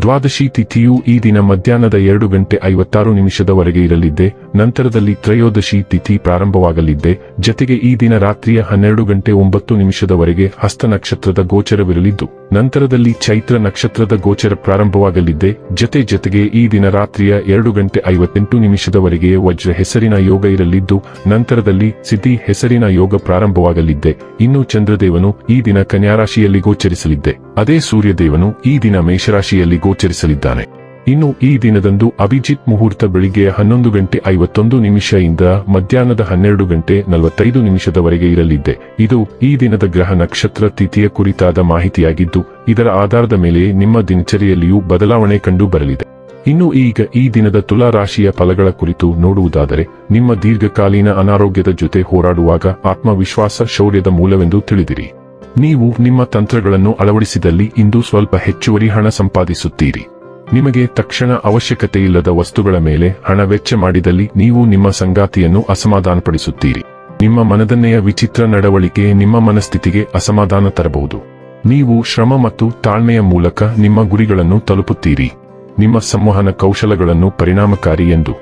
ದ್ವಾದಶಿ ತಿಥಿಯು ಈ ದಿನ ಮಧ್ಯಾಹ್ನದ ಎರಡು ಗಂಟೆ ಐವತ್ತಾರು ನಿಮಿಷದವರೆಗೆ ಇರಲಿದ್ದೆ, ನಂತರದಲ್ಲಿ ತ್ರಯೋದಶಿ ತಿಥಿ ಪ್ರಾರಂಭವಾಗಲಿದ್ದೆ, ಜತೆಗೆ ಈ ದಿನ ರಾತ್ರಿಯ ಹನ್ನೆರಡು ಗಂಟೆ ಒಂಬತ್ತು ನಿಮಿಷದವರೆಗೆ ಹಸ್ತ ನಕ್ಷತ್ರದ ಗೋಚರವಿರಲಿದ್ದು, ನಂತರದಲ್ಲಿ ಚೈತ್ರ ನಕ್ಷತ್ರದ ಗೋಚರ ಪ್ರಾರಂಭವಾಗಲಿದ್ದೆ, ಜತೆ ಜತೆಗೆ ಈ ದಿನ ರಾತ್ರಿಯ ಎರಡು ಗಂಟೆ ಐವತ್ತೆಂಟು ನಿಮಿಷದವರೆಗೆ ವಜ್ರ ಹೆಸರಿನ ಯೋಗ ಇರಲಿದ್ದು, ನಂತರದಲ್ಲಿ ಸಿದ್ಧಿ ಹೆಸರಿನ ಯೋಗ ಪ್ರಾರಂಭವಾಗಲಿದ್ದೆ, ಇನ್ನು ಚಂದ್ರದೇವನು ಈ ದಿನ ಕನ್ಯಾರಾಶಿಯಲ್ಲಿ ಗೋಚರಿಸಲಿದ್ದೆ. ಅದೇ ಸೂರ್ಯದೇವನು ಈ ದಿನ ಮೇಷರಾಶಿಯಲ್ಲಿ ಗೋಚರಿಸಲಿದ್ದಾನೆ. ಇನ್ನು ಈ ದಿನದಂದು ಅಭಿಜಿತ್ ಮುಹೂರ್ತ ಬೆಳಿಗ್ಗೆ ಹನ್ನೊಂದು ಗಂಟೆ ಐವತ್ತೊಂದು ನಿಮಿಷದಿಂದ ಮಧ್ಯಾಹ್ನದ ಹನ್ನೆರಡು ಗಂಟೆ ನಲವತ್ತೈದು ನಿಮಿಷದವರೆಗೆ ಇರಲಿದ್ದೆ. ಇದು ಈ ದಿನದ ಗ್ರಹ ನಕ್ಷತ್ರ ತಿಥಿಯ ಕುರಿತಾದ ಮಾಹಿತಿಯಾಗಿದ್ದು, ಇದರ ಆಧಾರದ ಮೇಲೆ ನಿಮ್ಮ ದಿನಚರಿಯಲ್ಲಿಯೂ ಬದಲಾವಣೆ ಕಂಡು ಬರಲಿದೆ. ಇನ್ನು ಈಗ ಈ ದಿನದ ತುಲಾ ರಾಶಿಯ ಫಲಗಳ ಕುರಿತು ನೋಡುವುದಾದರೆ, ನಿಮ್ಮ ದೀರ್ಘಕಾಲೀನ ಅನಾರೋಗ್ಯದ ಜೊತೆ ಹೋರಾಡುವಾಗ ಆತ್ಮವಿಶ್ವಾಸ ಶೌರ್ಯದ ಮೂಲವೆಂದು ತಿಳಿದಿರಿ. ನೀವು ನಿಮ್ಮ ತಂತ್ರಗಳನ್ನು ಅಳವಡಿಸಿದಲ್ಲಿ ಇಂದು ಸ್ವಲ್ಪ ಹೆಚ್ಚುವರಿ ಹಣ ಸಂಪಾದಿಸುತ್ತೀರಿ. ನಿಮಗೆ ತಕ್ಷಣ ಅವಶ್ಯಕತೆ ಇಲ್ಲದ ವಸ್ತುಗಳ ಮೇಲೆ ಹಣ ವೆಚ್ಚ ಮಾಡಿದಲ್ಲಿ ನೀವು ನಿಮ್ಮ ಸಂಗಾತಿಯನ್ನು ಅಸಮಾಧಾನಪಡಿಸುತ್ತೀರಿ. ನಿಮ್ಮ ಮನದನ್ನೆಯ ವಿಚಿತ್ರ ನಡವಳಿಕೆ ನಿಮ್ಮ ಮನಸ್ಥಿತಿಗೆ ಅಸಮಾಧಾನ ತರಬಹುದು. ನೀವು ಶ್ರಮ ಮತ್ತು ತಾಳ್ಮೆಯ ಮೂಲಕ ನಿಮ್ಮ ಗುರಿಗಳನ್ನು ತಲುಪುತ್ತೀರಿ. ನಿಮ್ಮ ಸಂವಹನ ಕೌಶಲಗಳನ್ನು ಪರಿಣಾಮಕಾರಿ ಎಂದು.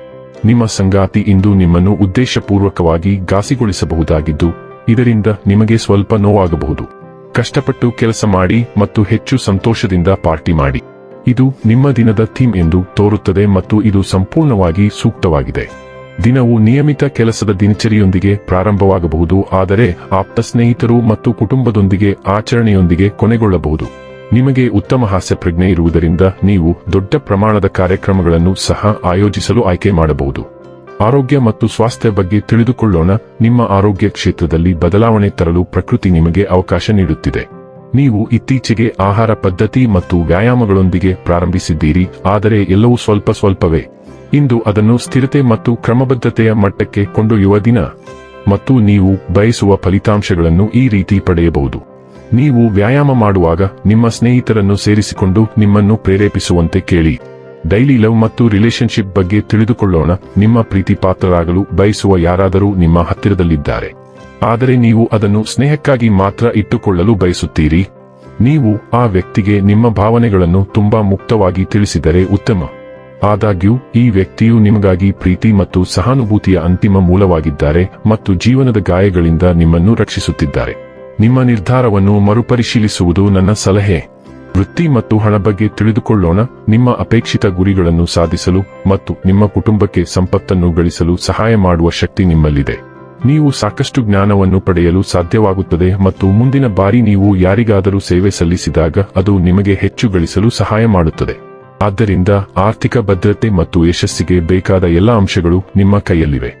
ನಿಮ್ಮ ಸಂಗಾತಿ ಇಂದು ನಿಮ್ಮನ್ನು ಉದ್ದೇಶಪೂರ್ವಕವಾಗಿ ಘಾಸಿಗೊಳಿಸಬಹುದಾಗಿದ್ದು, ಇದರಿಂದ ನಿಮಗೆ ಸ್ವಲ್ಪ ನೋವಾಗಬಹುದು. ಕಷ್ಟಪಟ್ಟು ಕೆಲಸ ಮಾಡಿ ಮತ್ತು ಹೆಚ್ಚು ಸಂತೋಷದಿಂದ ಪಾರ್ಟಿ ಮಾಡಿ. ಇದು ನಿಮ್ಮ ದಿನದ ಥೀಮ್ ಎಂದು ತೋರುತ್ತದೆ ಮತ್ತು ಇದು ಸಂಪೂರ್ಣವಾಗಿ ಸೂಕ್ತವಾಗಿದೆ. ದಿನವು ನಿಯಮಿತ ಕೆಲಸದ ದಿನಚರಿಯೊಂದಿಗೆ ಪ್ರಾರಂಭವಾಗಬಹುದು, ಆದರೆ ಆಪ್ತ ಸ್ನೇಹಿತರು ಮತ್ತು ಕುಟುಂಬದೊಂದಿಗೆ ಆಚರಣೆಯೊಂದಿಗೆ ಕೊನೆಗೊಳ್ಳಬಹುದು. ನಿಮಗೆ ಉತ್ತಮ ಹಾಸ್ಯ ಪ್ರಜ್ಞೆ ಇರುವುದರಿಂದ ನೀವು ದೊಡ್ಡ ಪ್ರಮಾಣದ ಕಾರ್ಯಕ್ರಮಗಳನ್ನು ಸಹ ಆಯೋಜಿಸಲು ಆಯ್ಕೆ ಮಾಡಬಹುದು. ಆರೋಗ್ಯ ಮತ್ತು ಸ್ವಾಸ್ಥ್ಯ ಬಗ್ಗೆ ತಿಳಿದುಕೊಳ್ಳೋಣ. ನಿಮ್ಮ ಆರೋಗ್ಯ ಕ್ಷೇತ್ರದಲ್ಲಿ ಬದಲಾವಣೆ ತರಲು ಪ್ರಕೃತಿ ನಿಮಗೆ ಅವಕಾಶ ನೀಡುತ್ತಿದೆ. ನೀವು ಇತ್ತೀಚೆಗೆ ಆಹಾರ ಪದ್ಧತಿ ಮತ್ತು ವ್ಯಾಯಾಮಗಳೊಂದಿಗೆ ಪ್ರಾರಂಭಿಸಿದ್ದೀರಿ, ಆದರೆ ಎಲ್ಲವೂ ಸ್ವಲ್ಪ ಸ್ವಲ್ಪವೇ. ಇಂದು ಅದನ್ನು ಸ್ಥಿರತೆ ಮತ್ತು ಕ್ರಮಬದ್ಧತೆಯ ಮಟ್ಟಕ್ಕೆ ಕೊಂಡೊಯ್ಯುವ ದಿನ. ಮತ್ತು ನೀವು ಬಯಸುವ ಫಲಿತಾಂಶಗಳನ್ನು ಈ ರೀತಿ ಪಡೆಯಬಹುದು. ನೀವು ವ್ಯಾಯಾಮ ಮಾಡುವಾಗ ನಿಮ್ಮ ಸ್ನೇಹಿತರನ್ನು ಸೇರಿಸಿಕೊಂಡು ನಿಮ್ಮನ್ನು ಪ್ರೇರೇಪಿಸುವಂತೆ ಕೇಳಿ. ಡೈಲಿ ಲವ್ ಮತ್ತು ರಿಲೇಶನ್ಶಿಪ್ ಬಗ್ಗೆ ತಿಳಿದುಕೊಳ್ಳೋಣ. ನಿಮ್ಮ ಪ್ರೀತಿ ಪಾತ್ರರಾಗಲು ಬಯಸುವ ಯಾರಾದರೂ ನಿಮ್ಮ ಹತ್ತಿರದಲ್ಲಿದ್ದಾರೆ. ಆದರೆ ನೀವು ಅದನ್ನು ಸ್ನೇಹಕ್ಕಾಗಿ ಮಾತ್ರ ಇಟ್ಟುಕೊಳ್ಳಲು ಬಯಸುತ್ತೀರಿ. ನೀವು ಆ ವ್ಯಕ್ತಿಗೆ ನಿಮ್ಮ ಭಾವನೆಗಳನ್ನು ತುಂಬಾ ಮುಕ್ತವಾಗಿ ತಿಳಿಸಿದರೆ ಉತ್ತಮ. ಆದಾಗ್ಯೂ, ಈ ವ್ಯಕ್ತಿಯು ನಿಮಗಾಗಿ ಪ್ರೀತಿ ಮತ್ತು ಸಹಾನುಭೂತಿಯ ಅಂತಿಮ ಮೂಲವಾಗಿದ್ದಾರೆ ಮತ್ತು ಜೀವನದ ಗಾಯಗಳಿಂದ ನಿಮ್ಮನ್ನು ರಕ್ಷಿಸುತ್ತಿದ್ದಾರೆ. ನಿಮ್ಮ ನಿರ್ಧಾರವನ್ನು ಮರುಪರಿಶೀಲಿಸುವುದು ನನ್ನ ಸಲಹೆ. ವೃತ್ತಿ ಮತ್ತು ಹಣ ಬಗ್ಗೆ ತಿಳಿದುಕೊಳ್ಳೋಣ. ನಿಮ್ಮ ಅಪೇಕ್ಷಿತ ಗುರಿಗಳನ್ನು ಸಾಧಿಸಲು ಮತ್ತು ನಿಮ್ಮ ಕುಟುಂಬಕ್ಕೆ ಸಂಪತ್ತನ್ನು ಗಳಿಸಲು ಸಹಾಯ ಮಾಡುವ ಶಕ್ತಿ ನಿಮ್ಮಲ್ಲಿದೆ. ನೀವು ಸಾಕಷ್ಟು ಜ್ಞಾನವನ್ನು ಪಡೆಯಲು ಸಾಧ್ಯವಾಗುತ್ತದೆ ಮತ್ತು ಮುಂದಿನ ಬಾರಿ ನೀವು ಯಾರಿಗಾದರೂ ಸೇವೆ ಸಲ್ಲಿಸಿದಾಗ ಅದು ನಿಮಗೆ ಹೆಚ್ಚು ಗಳಿಸಲು ಸಹಾಯ ಮಾಡುತ್ತದೆ. ಆದ್ದರಿಂದ ಆರ್ಥಿಕ ಭದ್ರತೆ ಮತ್ತು ಯಶಸ್ಸಿಗೆ ಬೇಕಾದ ಎಲ್ಲ ಅಂಶಗಳು ನಿಮ್ಮ ಕೈಯಲ್ಲಿವೆ.